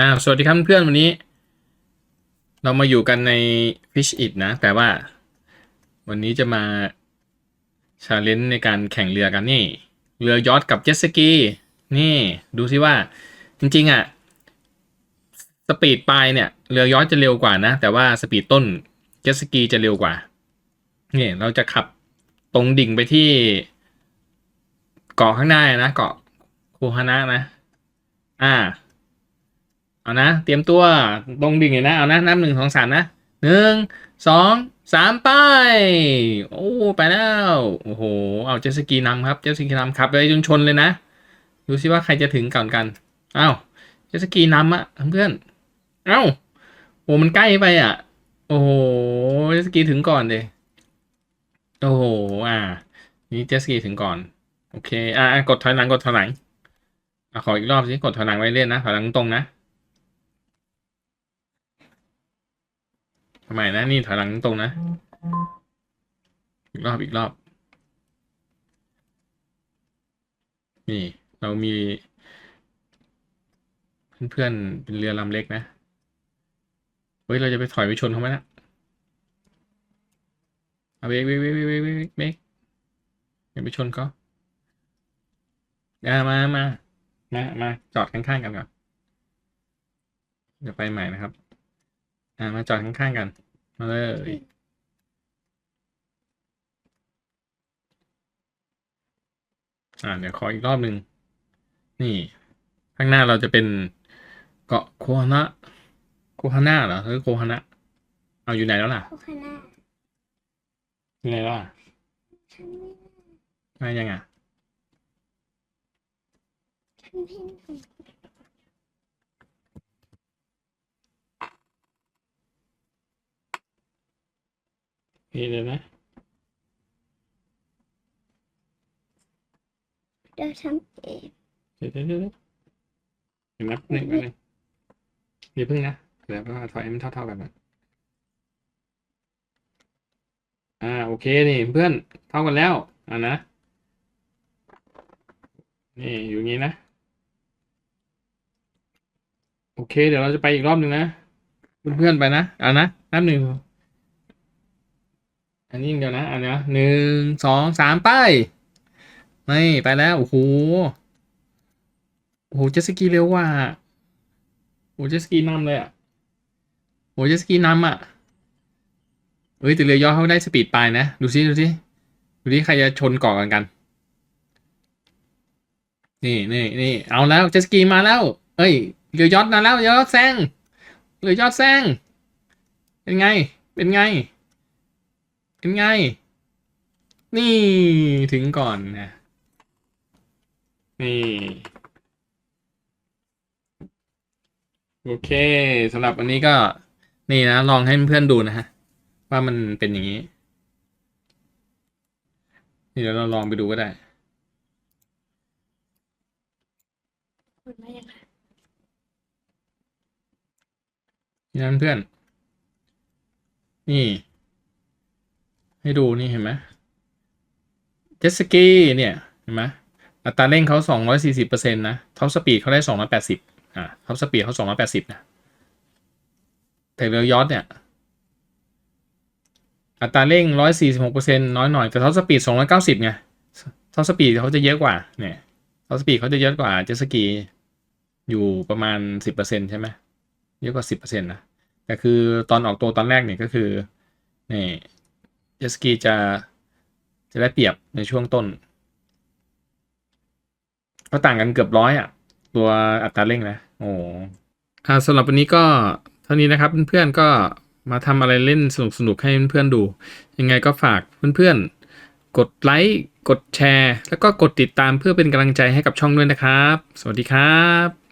อ่าสวัสดีครับเพื่อนวันนี้ เรามาอยู่กันใน Fish It นะแต่ว่า วันนี้จะมาชาเลนจ์ในการแข่งเรือกันนี่ เรือยอทกับเจ็ตสกีนี่ดูซิว่าจริงๆอะสปีดปลายเนี่ย เรือยอทจะเร็วกว่านะ แต่ว่าสปีดต้นเจ็ตสกีจะเร็วกว่านี่เราจะขับตรงดิ่งไปที่เกาะข้างหน้านะเกาะคูฮานะนะ อ่า เอานะ เตรียมตัวตรงดิ่งเลยนะ เอานะนับหนึ่งสองสามนะหนึ่งสองสามไป โอ้ไปแล้ว โอ้โห เอาเจสกีนำครับ เจสกีนำขับไปจนชนเลยนะ ดูซิว่าใครจะถึงก่อนกัน เอ้า เจสกีนำอะเพื่อน เอ้า โอ้มันใกล้ไปอะโอ้โห เจสกีถึงก่อนเลยโอ้โห อ่า นี่เจสกีถึงก่อน โอเค อะกดถอยหลัง กดถอยหลังอะขออีกรอบสิ กดถอยหลังไว้เล่นนะ ถอยหลังตรงนะ ทำไมนะ นี่ถอยหลังตรงนะ อีกรอบอีกรอบ นี่ เรามี เพื่อนๆ เป็นเรือลำเล็กนะ เฮ้ย เราจะไปถอยไปชนเขาไหมนะเอาเบรกเบรกเบรกเบรกเบรกเบรกอย่าไปชนเขาอ่ามามามามาจอดข้างๆกันก่อนเดี๋ยวไปใหม่นะครับ อ่ามาจอดข้างๆกัน มาเลย อ่า เดี๋ยวขออีกรอบหนึ่ง นี่ ข้างหน้าเราจะเป็นเกาะโคฮานะโคฮาน่าเหรอหรือโคฮานะ เอาอยู่ไหนแล้วล่ะโอคาน่าอยู่ไหนแล้วล่ะฉันไม่มายังอะฉันไม่รู้ นี่เลยนะเดี๋ยวทำเองเดี๋ยวเดี๋ยวเดี๋ยวเดี๋ยวนับหนึ่งแป๊บนึงอย่าเพิ่งนะเดี๋ยวว่าถอยให้มันเท่าๆกันก่อนอ่าโอเคนี่เพื่อนเท่ากันแล้วอ่านะนี่อยู่งี้นะ โอเค เดี๋ยวเราจะไปอีกรอบหนึ่งนะ เพื่อนๆไปนะเอานะนับหนึ่ง อันนี้เดียวนะ อันนี้หนึ่งสองสามไปไม่ไปแล้ว โอ้โห โอ้โห เจสกีเร็วกว่า โอ้โหเจสกีนำเลยอะโอ้โหเจสกีนำอะ เฮ้ยแต่เรือยอเขาได้สปีดไปนะ ดูซิดูซิดูซิใครจะชนเกาะกันกัน นี่นี่นี่เอาแล้วเจสกีมาแล้ว เอ้ย เรือยอชต์มาแล้วเรือยอชต์แซง เรือยอชต์แซง เป็นไง เป็นไง เป็นไง นี่ถึงก่อนนะ นี่ โอเคสำหรับวันนี้ก็ นี่นะ ลองให้เพื่อนๆดูนะฮะ ว่ามันเป็นอย่างนี้ นี่เดี๋ยวเราลองไปดูก็ได้คุณมายังไงนี่นะเพื่อน นี่ ให้ดูนี่เห็นไหมเจ็ตสกีเนี่ยเห็นไหมอัตราเร่งเขาสองร้อยสี่สิบเปอร์เซ็นต์นะท็อปสปีดเขาได้สองร้อยแปดสิบอ่าท็อปสปีดเขาสองร้อยแปดสิบนะแต่เรือยอทเนี่ยอัตราเร่งร้อยสี่สิบหกเปอร์เซ็นต์น้อยหน่อย แต่ท็อปสปีดสองร้อยเก้าสิบไงท็อปสปีดเขาจะเยอะกว่า เนี่ยท็อปสปีดเขาจะเยอะกว่าเจ็ตสกีอยู่ประมาณสิบเปอร์เซ็นต์ใช่ไหมเยอะกว่าสิบเปอร์เซ็นต์นะ แต่คือตอนออกตัวตอนแรกเนี่ยก็คือนี่ เจสกีจะจะได้เปรียบในช่วงต้น ก็ต่างกันเกือบร้อยอะ ตัวอัตราเร่งนะ โอ้อ่าสำหรับวันนี้ก็เท่านี้นะครับเพื่อนๆก็มาทำอะไรเล่นสนุกๆให้เพื่อนๆดู ยังไงก็ฝากเพื่อนๆ กดไลค์กดแชร์ แล้วก็กดติดตามเพื่อเป็นกำลังใจให้กับช่องด้วยนะครับ สวัสดีครับ